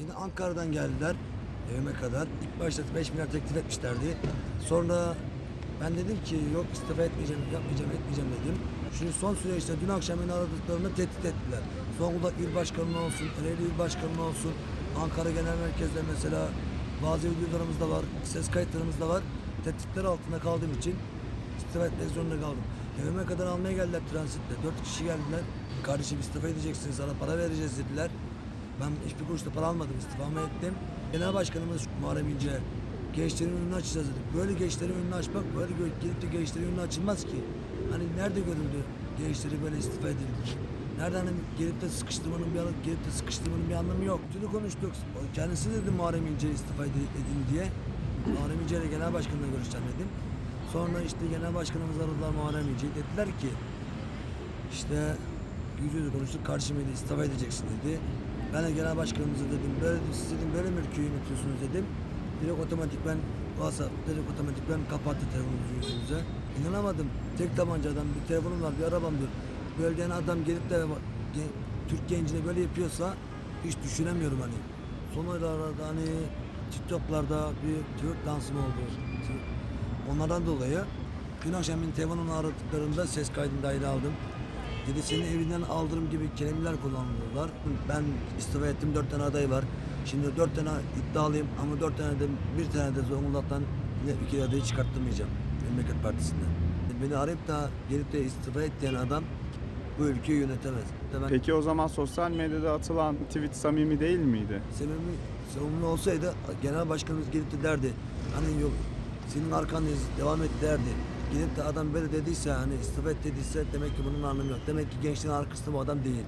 Şimdi Ankara'dan geldiler evime kadar. İlk başta 5 milyar teklif etmişlerdi. Sonra ben dedim ki yok istifa etmeyeceğim, yapmayacağım, etmeyeceğim dedim. Şimdi son süreçte dün akşam beni aradıklarında tehdit ettiler. Zonguldak İl Başkanı olsun, Ereğli İl Başkanı olsun, Ankara Genel Merkez'de mesela bazı videolarımız da var, ses kayıtlarımız da var. Tehditler altında kaldığım için istifa etmek zorunda kaldım. Evime kadar almaya geldiler transitle. Dört kişi geldiler. Kardeşim istifa edeceksin, sana para vereceğiz dediler. Ben hiçbir kuruş da para almadım, istifamı ettim. Genel Başkanımız Muharrem İnce, gençlerin önünü açacağız dedi. Böyle gençlerin önünü açmak, böyle gelip de gençlerin önünü açılmaz ki. Hani nerede görüldü gençleri böyle istifa edildi? Nerede hani gelip de sıkıştırmanın bir anlamı, gelip de sıkıştırmanın bir anlamı yok. Bütünü konuştuk. Kendisi dedi Muharrem İnce istifa ed- edin diye. Muharrem İnce ile Genel Başkan'la görüşeceğim dedim. Sonra işte Genel Başkanımız aradılar Muharrem İnce'yi. Dediler ki işte yüz yüze konuştuk dedi istifa edeceksin dedi. Ben de genel başkanımıza dedim böyle siz dedim böyle mi ülkeyi yönetiyorsunuz dedim. Direkt otomatik ben WhatsApp direkt otomatik ben kapattı telefonumuzu yüzümüze. İnanamadım. Tek tabancadan bir telefonum var bir arabam diyor. Böyle diyen adam gelip de Türk gencine böyle yapıyorsa hiç düşünemiyorum hani. Son aylarda hani TikTok'larda bir Türk dansı oldu? Onlardan dolayı dün akşam beni telefonumla aradıklarında ses kaydını dahil aldım. Dedi senin evinden aldırım gibi kelimeler kullanıyorlar. Ben istifa ettim dört tane aday var. Şimdi dört tane iddialıyım ama dört tane de bir tane de Zonguldak'tan yine iki adayı çıkarttırmayacağım Memleket Partisi'nden. Beni arayıp da gelip de istifa et diyen adam bu ülkeyi yönetemez. Ben Peki o zaman sosyal medyada atılan tweet samimi değil miydi? sebebi savunma olsaydı genel başkanımız gelip de derdi hani yok senin arkandayız devam et derdi. Gelip de adam böyle dediyse hani istifa et dediyse demek ki bunun anlamı yok. Demek ki gençliğin arkasında bu adam değil.